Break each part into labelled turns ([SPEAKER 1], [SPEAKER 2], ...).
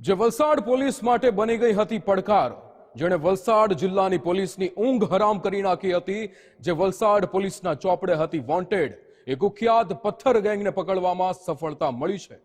[SPEAKER 1] જે વલસાડ પોલીસ માટે બની ગઈ હતી પડકાર, જેણે વલસાડ જિલ્લાની પોલીસની ઊંઘ હરામ કરી નાખી હતી, જે વલસાડ પોલીસના ચોપડે હતી વોન્ટેડ, એ કુખ્યાત પથ્થર ગેંગને પકડવામાં સફળતા મળી છે.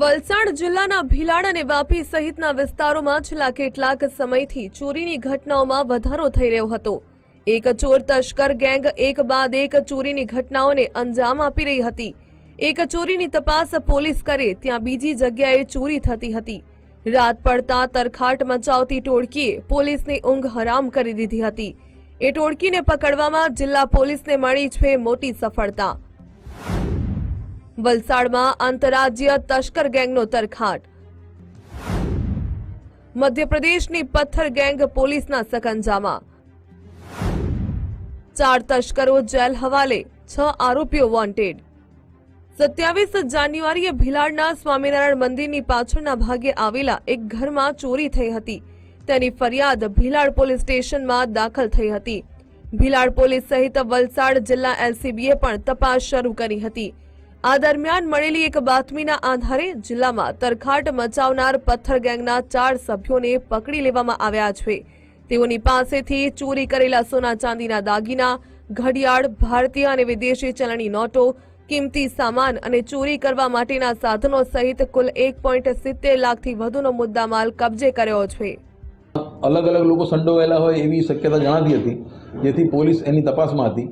[SPEAKER 2] વલસાડ જિલ્લાના ભીલાડ અને વાપી સહિતના વિસ્તારોમાં છેલ્લા કેટલાક સમયથી ચોરીની ઘટનાઓમાં વધારો થઈ રહ્યો હતો. એક ચોર તસ્કર ગેંગ, એક બાદ એક ચોરીની ઘટનાઓને અંજામ આપી રહી હતી. એક ચોરીની તપાસ પોલીસ કરે, ત્યાં બીજી જગ્યાએ ચોરી થતી હતી. રાત પડતા તરખાટ મચાવતી ટોળકીએ પોલીસની ઊંઘ હરામ કરી દીધી હતી. એ ટોળકીને પકડવામાં જિલ્લા પોલીસને મળી છે મોટી સફળતા. વલસાડમાં આંતરરાજ્ય તસ્કર ગેંગનો તરખાટ. મધ્યપ્રદેશની પથ્થર ગેંગ પોલીસના સકંજામાં. ચાર તસ્કરો જેલ હવાલે, છ આરોપીઓ વોન્ટેડ. સત્યાવીસ જાન્યુઆરીએ ભીલાડના સ્વામિનારાયણ મંદિરની પાછળના ભાગે આવેલા એક ઘરમાં ચોરી થઈ હતી. તેની ફરિયાદ ભીલાડ પોલીસ સ્ટેશનમાં દાખલ થઈ હતી. ભીલાડ પોલીસ સહિત વલસાડ જિલ્લા એલસીબીએ પણ તપાસ શરૂ કરી હતી. આ દરમિયાન મળેલી એક બાતમીના આધારે જિલ્લામાં તરખાટ મચાવનાર પથ્થર ગેંગના ચાર સભ્યોને પકડી લેવામાં આવ્યા છે. તેઓની પાસેથી ચોરી કરેલા સોના ચાંદીના દાગીના, ઘડિયાળ, ભારતીય અને વિદેશી ચલણી નોટો, કિંમતી સામાન અને ચોરી કરવા માટેના સાધનો સહિત કુલ એક પોઈન્ટ સિત્તેર લાખથી વધુનો મુદ્દામાલ કબજે કર્યો છે.
[SPEAKER 3] અલગ અલગ લોકો સંડોવાયેલા હોય એવી શક્યતા જણાતી હતી, જેથી પોલીસ એની તપાસમાં હતી.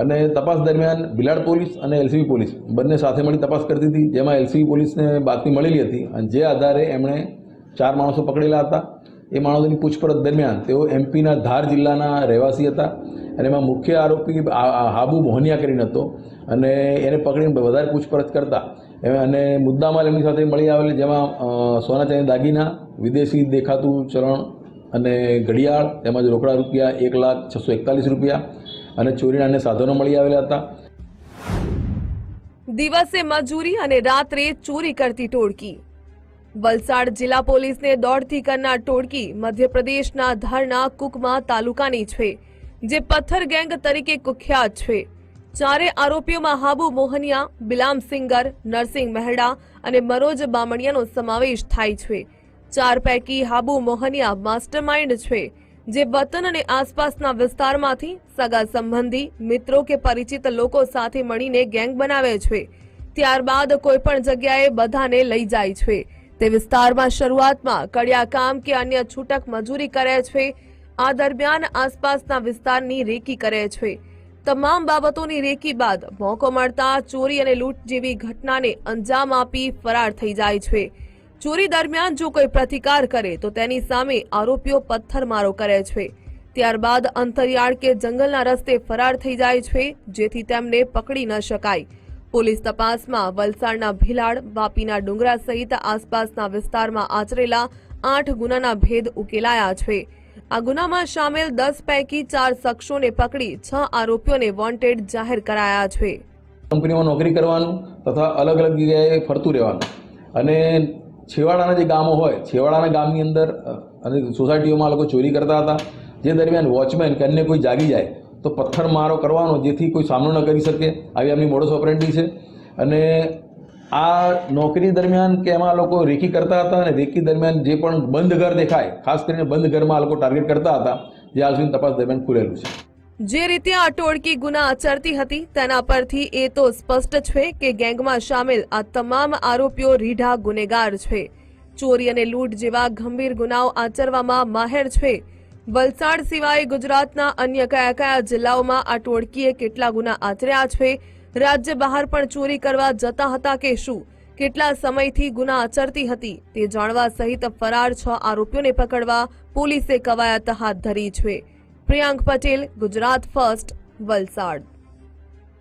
[SPEAKER 3] અને તપાસ દરમિયાન બિલાડ પોલીસ અને એલસીબી પોલીસ બંને સાથે મળી તપાસ કરતી હતી, જેમાં એલસીબી પોલીસને બાતમી મળેલી હતી અને જે આધારે એમણે ચાર માણસો પકડેલા હતા. એ માણસોની પૂછપરછ દરમિયાન તેઓ એમપીના ધાર જિલ્લાના રહેવાસી હતા અને એમાં મુખ્ય આરોપી હાબુ મોહનિયા કરીને હતો અને એને પકડીને વધારે પૂછપરછ કરતા. અને મુદ્દામાલ એમની સાથે મળી આવેલી, જેમાં સોના ચાંદી દાગીના, વિદેશી દેખાતું ચલણ અને ઘડિયાળ, તેમજ રોકડા રૂપિયા એક લાખ છસો એકતાલીસ રૂપિયા અને ચોરીના સાધનો મળી આવેલા હતા.
[SPEAKER 2] દિવસે મજૂરી અને રાત્રે ચોરી કરતી ટોળકી. વલસાડ જિલ્લા પોલીસને દોડતી કરનાર ટોળકી મધ્યપ્રદેશના ધારના કુકમા તાલુકાની છે, જે પથ્થર ગેંગ તરીકે કુખ્યાત છે. ચારે આરોપીઓમાં હાબુ મોહનિયા, બિલામ સિંગર, નરસિંહ મહેડા અને મનોજ બામણિયાનો સમાવેશ થાય છે. ચાર પૈકી હાબુ મોહનિયા માસ્ટરમાઇન્ડ છે. જે વતન અને આસપાસના વિસ્તારમાંથી સગા સંબંધી, મિત્રો કે પરિચિત લોકો સાથે મળીને ગેંગ બનાવે છે. ત્યારબાદ કોઈ પણ જગ્યાએ બધાને લઈ જાય છે. તે વિસ્તારમાં શરૂઆતમાં કડિયા કામ કે અન્ય છૂટક મજૂરી કરે છે. આ દરમિયાન આસપાસના વિસ્તારની રેકી કરે છે. તમામ બાબતોની રેકી બાદ મોકો મળતા ચોરી અને લૂંટ જેવી ઘટનાને અંજામ આપી ફરાર થઈ જાય છે. ચોરી દરમિયાન જો કોઈ પ્રતિકાર કરે તો તેની સામે આરોપીઓ પથ્થરમારો કરે છે. ત્યારબાદ અંતરિયાળ કે જંગલના રસ્તે ફરાર થઈ જાય છે, જેથી તેમને પકડી ન શકાય. પોલીસ તપાસમાં વલસાડના ભીલાડ, વાપીના ડુંગરા સહિત આસપાસના વિસ્તારમાં આચરેલા આઠ ગુનાના ભેદ ઉકેલાયા છે. આ ગુનામાં સામેલ દસ પૈકી ચાર શખ્સોને પકડી છ આરોપીઓને વોન્ટેડ જાહેર કરાયા છે.
[SPEAKER 3] કંપનીમાં નોકરી કરવાનું તથા અલગ અલગ જગ્યાએ ફરતું રહેવાનું અને છેવાડાના જે ગામો હોય, છેવાડાના ગામની અંદર અને સોસાયટીઓમાં લોકો ચોરી કરતા હતા. જે દરમિયાન વોચમેન કે કોઈ જાગી જાય, તો પથ્થરમારો કરવાનો જેથી કોઈ સામનો ન કરી શકે, આવી એમની મોડસ ઓપરેન્ટી છે. અને આ નોકરી દરમિયાન કે એમાં લોકો રેકી કરતા હતા અને રેકી દરમિયાન જે પણ બંધ ઘર દેખાય, ખાસ કરીને બંધ ઘરમાં આ લોકો ટાર્ગેટ કરતા હતા જે સુધી તપાસ દરમિયાન ખુલેલું છે.
[SPEAKER 2] જે રીતે આ ટોળકી ગુના આચરતી હતી, તેના પરથી એ તો સ્પષ્ટ છે કે ગેંગમાં સામેલ આ તમામ આરોપીઓ રીઢા ગુનેગાર છે. ચોરી અને લૂંટ જેવા ગંભીર ગુનાઓ આચરવામાં માહેર છે. વલસાડ સિવાય ગુજરાતના અન્ય કયા કયા જિલ્લાઓમાં આ ટોળકીએ કેટલા ગુના આચર્યા છે? રાજ્ય બહાર પણ ચોરી કરવા જતા હતા કે શું? કેટલા સમયથી ગુના આચરતી હતી? તે જાણવા સહિત ફરાર છ આરોપીઓને પકડવા પોલીસે કવાયત હાથ ધરી છે. પ્રિયાંક પટેલ ગુજરાત ફર્સ્ટ વલસાડ.